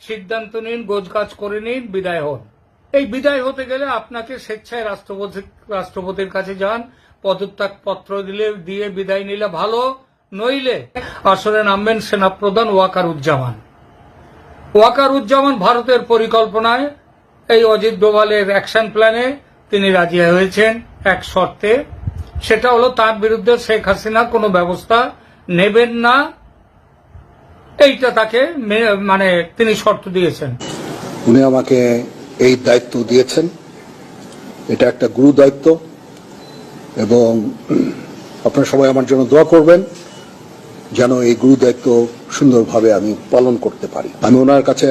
সিদ্ধান্ত নিন গোজগাছ করে নিন, বিদায় হন। এই বিদায় হতে গেলে আপনাকে স্বেচ্ছায় রাষ্ট্রপতি রাষ্ট্রপতির কাছে যান পদত্যাগ পত্র দিলে, দিয়ে বিদায় নিলে ভালো, নইলে আসরে নামবেন সেনাপ্রধান ওয়াকারুজ্জামান। ওয়াকারুজ্জামান ভারতের পরিকল্পনায় এই অজিত ডোভালের অ্যাকশন প্ল্যানে তিনি রাজি হয়েছেন এক শর্তে। সেটা হলো তার বিরুদ্ধে শেখ হাসিনা কোনো ব্যবস্থা নেবেন না। এইটা তাকে মানে তিনি শর্ত দিয়েছেন। উনি আমাকে এই দায়িত্ব দিয়েছেন। এটা একটা গুরু দায়িত্ব এবং আপনারা সবাই আমার জন্য দোয়া করবেন যেন এই গুরু দায়িত্ব সুন্দরভাবে আমি পালন করতে পারি। আমি ওনার কাছে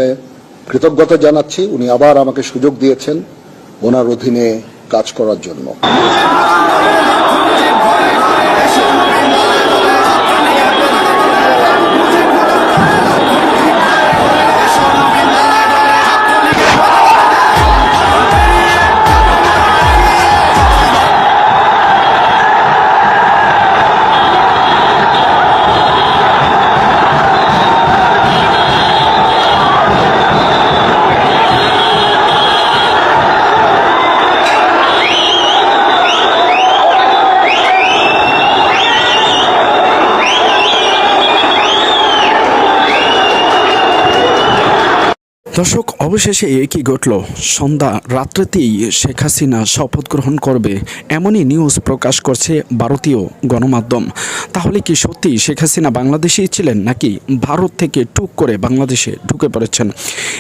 কৃতজ্ঞতা জানাচ্ছি। উনি আবার আমাকে সুযোগ দিয়েছেন ওনার অধীনে কাজ করার জন্য। দর্শক অবশেষে কি ঘটল? সন্ধ্যা রাত্রেতেই শেখ হাসিনা শপথ গ্রহণ করবে এমনই নিউজ প্রকাশ করছে ভারতীয় গণমাধ্যম। তাহলে কি সত্যি শেখ হাসিনা বাংলাদেশেই ছিলেন নাকি ভারত থেকে টুক করে বাংলাদেশে ঢুকে পড়েছেন?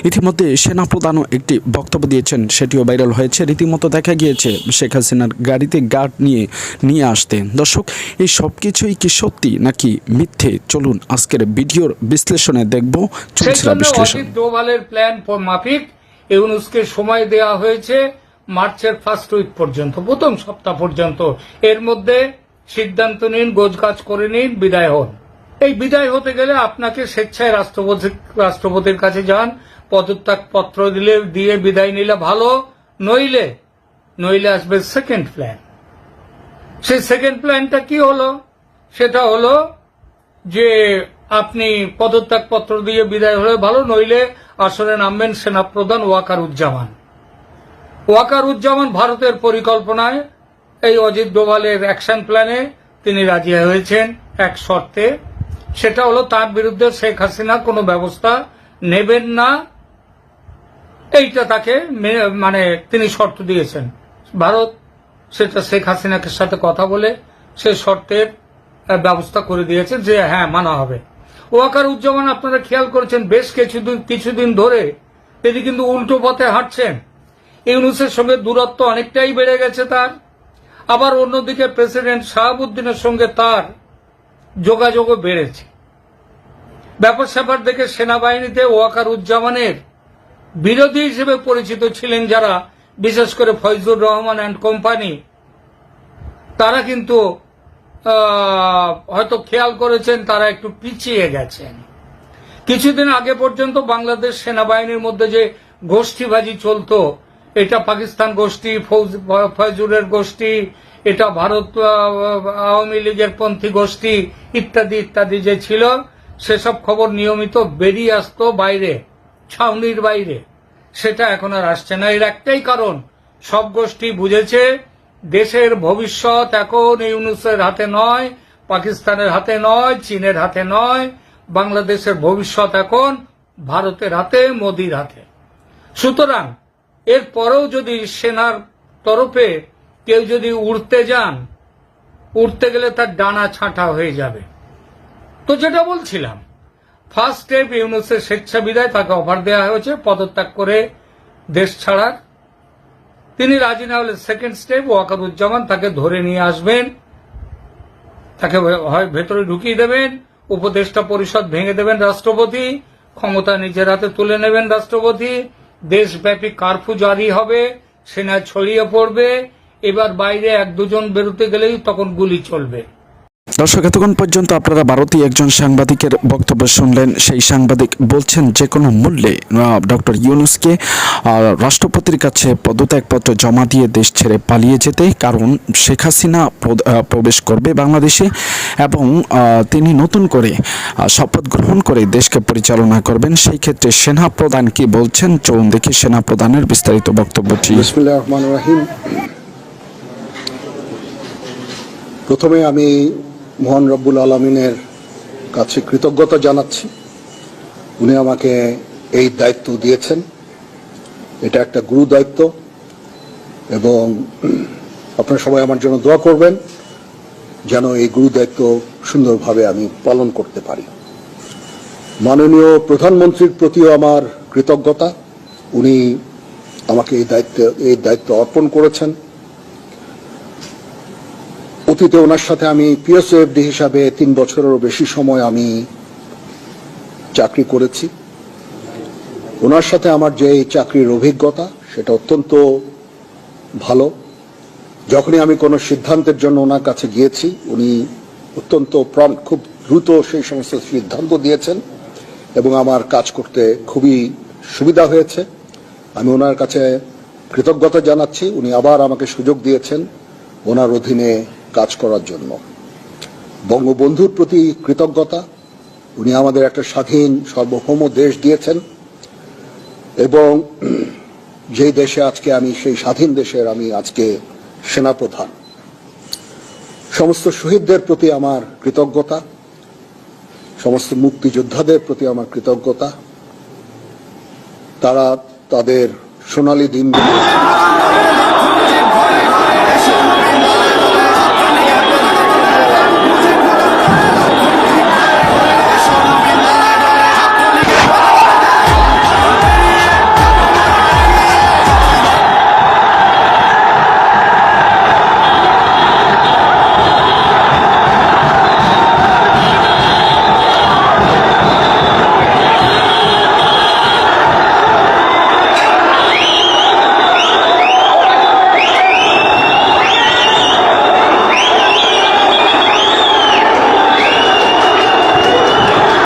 ইতিমধ্যে সেনাপ্রধানও একটি বক্তব্য দিয়েছেন সেটিও ভাইরাল হয়েছে। রীতিমতো দেখা গিয়েছে শেখ হাসিনার গাড়িতে গার্ড নিয়ে নিয়ে আসতে। দর্শক এই সব কিছুই কি সত্যি নাকি মিথ্যে? চলুন আজকের ভিডিওর বিশ্লেষণে দেখব। সেই চলছিল বিশ্লেষণ। প্ল্যান মাফিক। ইউনুসকে সময় দেওয়া হয়েছে মার্চের ফার্স্ট উইক পর্যন্ত, প্রথম সপ্তাহ পর্যন্ত। এর মধ্যে সিদ্ধান্ত নিন গোজগাছ করে নিন, বিদায় হন। এই বিদায় হতে গেলে আপনাকে স্বেচ্ছায় রাষ্ট্রপতি রাষ্ট্রপতির কাছে যান পদত্যাগ পত্র দিলে, দিয়ে বিদায় নিলে ভালো, নইলে নইলে আসবে সেকেন্ড প্ল্যান সেই সেকেন্ড প্ল্যানটা কি হলো? সেটা হলো যে আপনি পদত্যাগ পত্র দিয়ে বিদায় হলে ভালো, নইলে আসরে নামবেন সেনাপ্রধান ওয়াকারুজ্জামান। ওয়াকারুজ্জামান ভারতের পরিকল্পনায় এই অজিত ডোভালের অ্যাকশন প্ল্যানে তিনি রাজি হয়েছেন এক শর্তে। সেটা হলো তার বিরুদ্ধে শেখ হাসিনা কোনো ব্যবস্থা নেবেন না। এইটা তাকে মানে তিনি শর্ত দিয়েছেন। ভারত সেটা শেখ হাসিনাকে সাথে কথা বলে সে শর্তের ব্যবস্থা করে দিয়েছে যে হ্যাঁ মানা হবে। ওয়াকার উজ্জামান আপনারা খেয়াল করেছেন, বেশ কিছুদিন কিছুদিন ধরে তিনি কিন্তু উল্টো পথে হাঁটছেন। ইউনুসের সঙ্গে দূরত্ব অনেকটাই বেড়ে গেছে তার। আবার অন্যদিকে প্রেসিডেন্ট শাহাবুদ্দিনের সঙ্গে তার যোগাযোগও বেড়েছে। ব্যাপার স্যাপার দেখে সেনাবাহিনীতে ওয়াকার উজ্জামানের বিরোধী হিসেবে পরিচিত ছিলেন যারা, বিশেষ করে ফয়জুর রহমান অ্যান্ড কোম্পানি। তারা কিন্তু হয়তো খেয়াল করেছেন, তারা একটু পিছিয়ে গেছেন। কিছুদিন আগে পর্যন্ত বাংলাদেশ সেনাবাহিনীর মধ্যে যে গোষ্ঠীবাজি চলতো, এটা পাকিস্তান গোষ্ঠী ফয়জুরের গোষ্ঠী, এটা ভারত আওয়ামী লীগের পন্থী গোষ্ঠী, ইত্যাদি ইত্যাদি যে ছিল, সেসব খবর নিয়মিত বেরিয়ে আসতো বাইরে, ছাউনির বাইরে। সেটা এখন আর আসছে না। এর একটাই কারণ, সব গোষ্ঠী বুঝেছে দেশের ভবিষ্যৎ এখন ইউনুসের হাতে নয়, পাকিস্তানের হাতে নয়, চীনের হাতে নয়, বাংলাদেশের ভবিষ্যৎ এখন ভারতের হাতে, মোদির হাতে। সুতরাং, এর পরেও যদি সেনার তরফে কেউ যদি উড়তে যান, উড়তে গেলে তার ডানা ছাঁটা হয়ে যাবে। তো যেটা বলছিলাম ফার্স্ট স্টেপ ইউনুসের স্বেচ্ছা বিদায় তাকে অফার দেওয়া হয়েছে, পদত্যাগ করে দেশ ছাড়ার তিনি রাজি না হলে সেকেন্ড স্টেপ ওয়াকারুজ্জামান তাকে ধরে নিয়ে আসবেন। তাকে হয় ভেতরে ঢুকিয়ে দেবেন, উপদেষ্টা পরিষদ ভেঙে দেবেন রাষ্ট্রপতি, ক্ষমতা নিজের হাতে তুলে নেবেন রাষ্ট্রপতি, দেশব্যাপী কার্ফু জারি হবে সেনা ছড়িয়ে পড়বে, এবার বাইরে এক দুজন বেরোতে গেলেই তখন গুলি চলবে। দর্শক, এতক্ষণ পর্যন্ত আপনারা ভারতীয় একজন সাংবাদিকের বক্তব্য শুনলেন। সেই সাংবাদিক বলছেন যে কোনো মূল্যে ডক্টর ইউনুসকে রাষ্ট্রপতির কাছে পদত্যাগপত্র জমা দিয়ে দেশ ছেড়ে পালিয়ে যেতে, কারণ শেখ হাসিনা প্রবেশ করবে বাংলাদেশে এবং তিনি নতুন করে শপথ গ্রহণ করে দেশকে পরিচালনা করবেন। সেই ক্ষেত্রে সেনা প্রধান কি বলছেন? চলুন দেখি সেনা প্রধানের বিস্তারিত বক্তব্যটি। প্রথমে আমি মহান রব্বুল আলমিনের কাছে কৃতজ্ঞতা জানাচ্ছি। উনি আমাকে এই দায়িত্ব দিয়েছেন। এটা একটা গুরু দায়িত্ব এবং আপনারা সবাই আমার জন্য দোয়া করবেন যেন এই গুরু দায়িত্ব সুন্দরভাবে আমি পালন করতে পারি। মাননীয় প্রধানমন্ত্রীর প্রতিও আমার কৃতজ্ঞতা। উনি আমাকে এই দায়িত্ব এই দায়িত্ব অর্পণ করেছেন। অতীতে ওনার সাথে আমি পিএসএফডি হিসাবে তিন বছরেরও বেশি সময় আমি চাকরি করেছি। ওনার সাথে আমার যে চাকরির অভিজ্ঞতা, সেটা অত্যন্ত ভালো। যখনই আমি কোনো সিদ্ধান্তের জন্য ওনার কাছে গিয়েছি, উনি অত্যন্ত প্রম খুব দ্রুত সেই সমস্ত সিদ্ধান্ত দিয়েছেন এবং আমার কাজ করতে খুবই সুবিধা হয়েছে। আমি ওনার কাছে কৃতজ্ঞতা জানাচ্ছি। উনি আবার আমাকে সুযোগ দিয়েছেন। ওনার অধীনে কাজ করার জন্য। বঙ্গবন্ধুর প্রতি কৃতজ্ঞতা। উনি আমাদের একটা স্বাধীন, সার্বভৌম দেশ দিয়েছেন। এবং যেই দেশে আজকে আমি, সেই স্বাধীন দেশের আমি আজকে সেনাপ্রধান। সমস্ত শহীদদের প্রতি আমার কৃতজ্ঞতা। সমস্ত মুক্তিযোদ্ধাদের প্রতি আমার কৃতজ্ঞতা। তারা তাদের সোনালী দিনগুলো